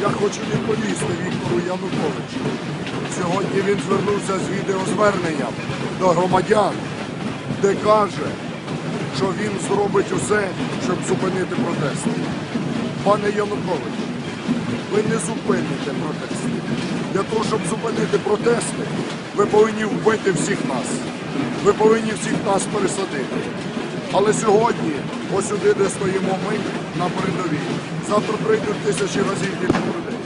Я хочу відповісти Віктору Януковичу. Сьогодні він звернувся з відеозверненням до громадян, де каже, що він зробить усе, щоб зупинити протести. Пане Янукович, ви не зупините протести. Для того, щоб зупинити протести, ви повинні вбити всіх нас. Ви повинні всіх нас пересадити. Але сьогодні, ось сюди, де стоїмо ми, на передовій, завтра прийдуть тисячі разів людей.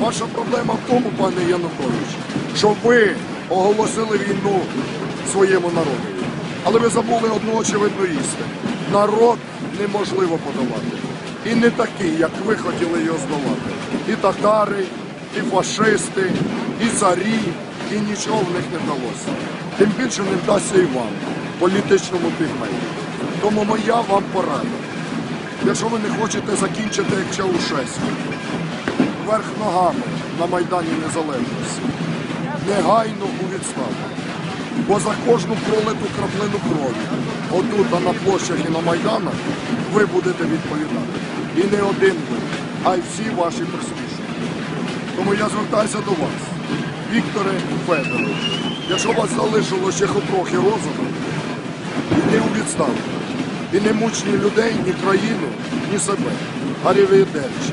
Ваша проблема в тому, пане Янукович, що ви оголосили війну своєму народу. Але ви забули одну очевидну істину. Народ неможливо подолати. І не такий, як ви хотіли його здолати. І татари, і фашисти, і царі, і нічого в них не вдалося. Тим більше не вдасться і вам, політичному пігмею. Тому моя вам порада. Якщо ви не хочете закінчити як Чаушеску, вверх ногами на Майдані Незалежності, негайно у відставку. Бо за кожну пролиту краплину крові, отут а на площах і на Майданах, ви будете відповідати. І не один ви, а й всі ваші присвідчені. Тому я звертаюся до вас, Вікторе Федорович. Якщо вас залишилося ще хоч трохи розуму, йди у відставку. І не мучні людей, ні країну, ні себе. Гарівідерчі.